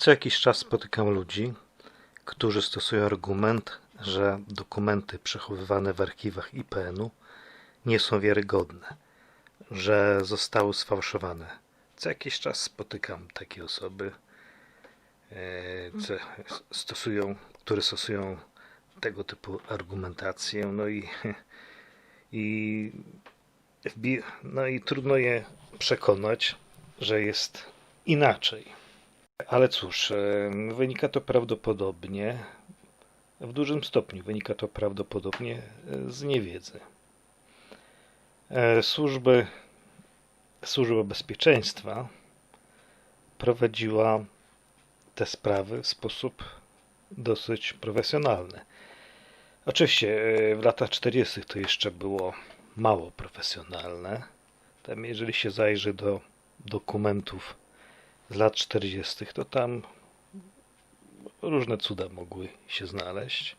Co jakiś czas spotykam ludzi, którzy stosują argument, że dokumenty przechowywane w archiwach IPN-u nie są wiarygodne, że zostały sfałszowane. Co jakiś czas spotykam takie osoby, e, stosują, które stosują tego typu argumentację, no i, i, no i trudno je przekonać, że jest inaczej. Ale cóż, wynika to prawdopodobnie, w dużym stopniu wynika to prawdopodobnie e, z niewiedzy. E, Służby, służba bezpieczeństwa prowadziła te sprawy w sposób dosyć profesjonalny. Oczywiście e, w latach 40. to jeszcze było mało profesjonalne. Tam, jeżeli się zajrzy do dokumentów z lat 40., to tam różne cuda mogły się znaleźć.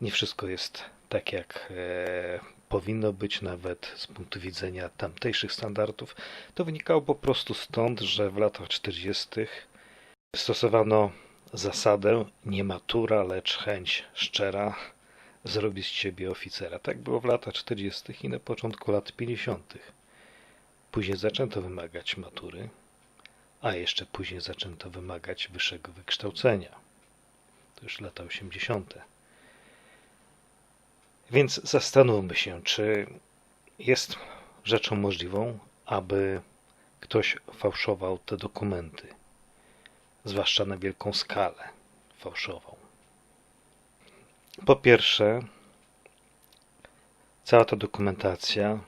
Nie wszystko jest tak, jak e, powinno być, nawet z punktu widzenia tamtejszych standardów. To wynikało po prostu stąd, że w latach 40. stosowano zasadę nie matura, lecz chęć szczera zrobić z ciebie oficera. Tak było w latach 40. i na początku lat 50. Później zaczęto wymagać matury a jeszcze później zaczęto wymagać wyższego wykształcenia. To już lata 80. Więc zastanówmy się, czy jest rzeczą możliwą, aby ktoś fałszował te dokumenty, zwłaszcza na wielką skalę fałszował. Po pierwsze, cała ta dokumentacja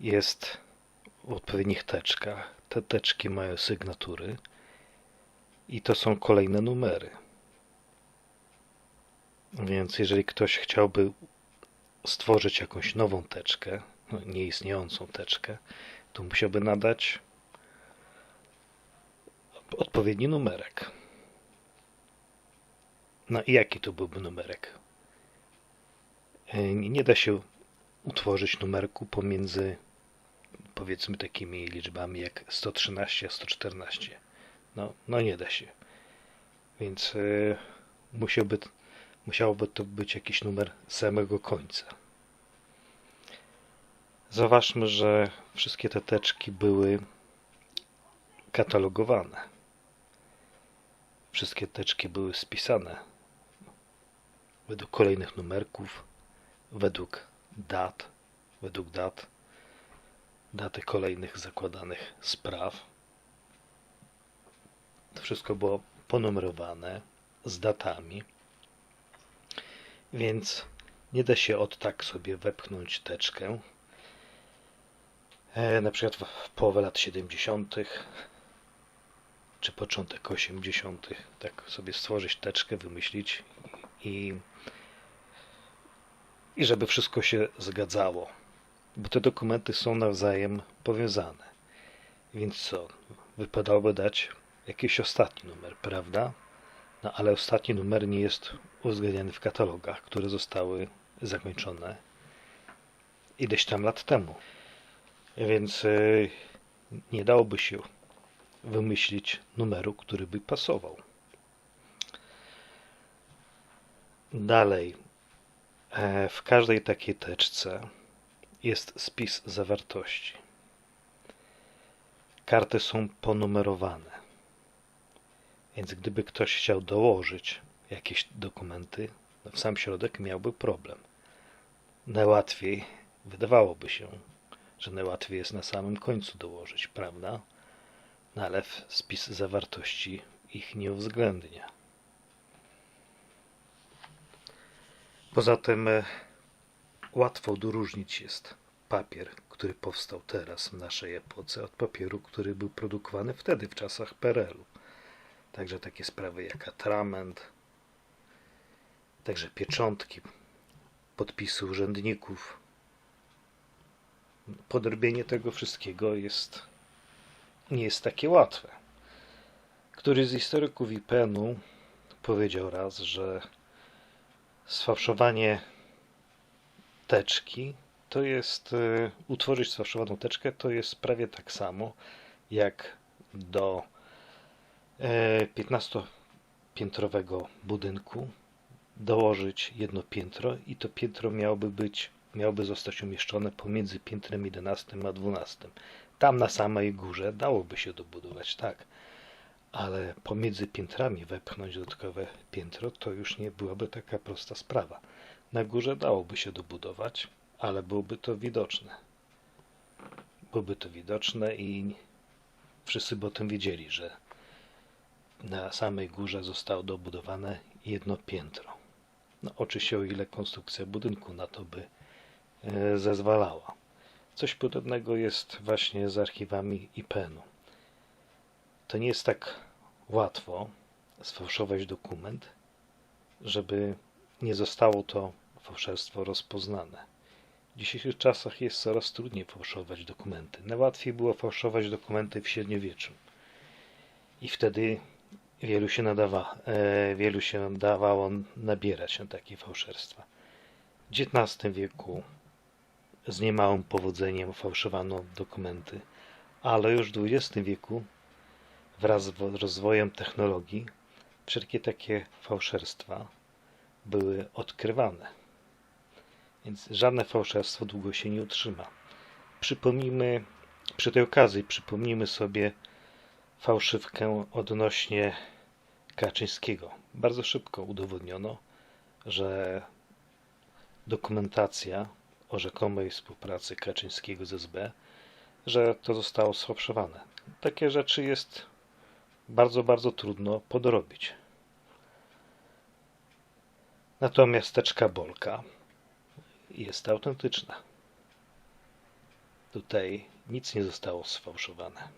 jest w odpowiednich teczkach, te teczki mają sygnatury i to są kolejne numery. Więc jeżeli ktoś chciałby stworzyć jakąś nową teczkę, no, nieistniejącą teczkę, to musiałby nadać odpowiedni numerek. No i jaki to byłby numerek? E, nie da się utworzyć numerku pomiędzy powiedzmy takimi liczbami jak 113 a 114. No, no nie da się. Więc yy, musiałby, musiałoby to być jakiś numer samego końca. Zauważmy, że wszystkie te teczki były katalogowane. Wszystkie teczki były spisane według kolejnych numerków, według dat, według dat daty kolejnych zakładanych spraw. To wszystko było ponumerowane z datami, więc nie da się od tak sobie wepchnąć teczkę. E, na przykład w połowie lat 70. czy początek 80. tak sobie stworzyć teczkę, wymyślić i, i żeby wszystko się zgadzało bo te dokumenty są nawzajem powiązane. Więc co? Wypadałoby dać jakiś ostatni numer, prawda? No ale ostatni numer nie jest uwzględniany w katalogach, które zostały zakończone ileś tam lat temu. Więc yy, nie dałoby się wymyślić numeru, który by pasował. Dalej, e, w każdej takiej teczce jest spis zawartości. Karty są ponumerowane. Więc gdyby ktoś chciał dołożyć jakieś dokumenty, no w sam środek miałby problem. Najłatwiej, wydawałoby się, że najłatwiej jest na samym końcu dołożyć, prawda? No spis zawartości ich nie uwzględnia. Poza tym e, Łatwo odróżnić jest papier, który powstał teraz w naszej epoce, od papieru, który był produkowany wtedy, w czasach PRL-u. Także takie sprawy jak atrament, także pieczątki, podpisy urzędników. Podrobienie tego wszystkiego jest, nie jest takie łatwe. Któryś z historyków IPN-u powiedział raz, że sfałszowanie teczki to jest y, utworzyć sfałszowaną teczkę to jest prawie tak samo jak do e, 15-piętrowego budynku dołożyć jedno piętro i to piętro miałoby być, miałoby zostać umieszczone pomiędzy piętrem 11 a 12. Tam na samej górze dałoby się dobudować, tak, ale pomiędzy piętrami wepchnąć dodatkowe piętro to już nie byłaby taka prosta sprawa. Na górze dałoby się dobudować, ale byłoby to widoczne. Byłoby to widoczne i wszyscy by o tym wiedzieli, że na samej górze zostało dobudowane jedno piętro. No, oczywiście o ile konstrukcja budynku na to by e, zezwalała. Coś podobnego jest właśnie z archiwami IPN-u. To nie jest tak łatwo sfałszować dokument, żeby nie zostało to fałszerstwo rozpoznane. W dzisiejszych czasach jest coraz trudniej fałszować dokumenty. Najłatwiej było fałszować dokumenty w średniowieczu. I wtedy wielu się nadawa, e, wielu się dawało nabierać na takie fałszerstwa. W XIX wieku z niemałym powodzeniem fałszowano dokumenty, ale już w XX wieku wraz z wo- rozwojem technologii wszelkie takie fałszerstwa były odkrywane. Więc żadne fałszerstwo długo się nie utrzyma. Przypomnijmy, przy tej okazji przypomnijmy sobie fałszywkę odnośnie Kaczyńskiego. Bardzo szybko udowodniono, że dokumentacja o rzekomej współpracy Kaczyńskiego z SB, że to zostało sfałszowane. Takie rzeczy jest bardzo, bardzo trudno podrobić. Natomiast teczka Bolka jest autentyczna. Tutaj nic nie zostało sfałszowane.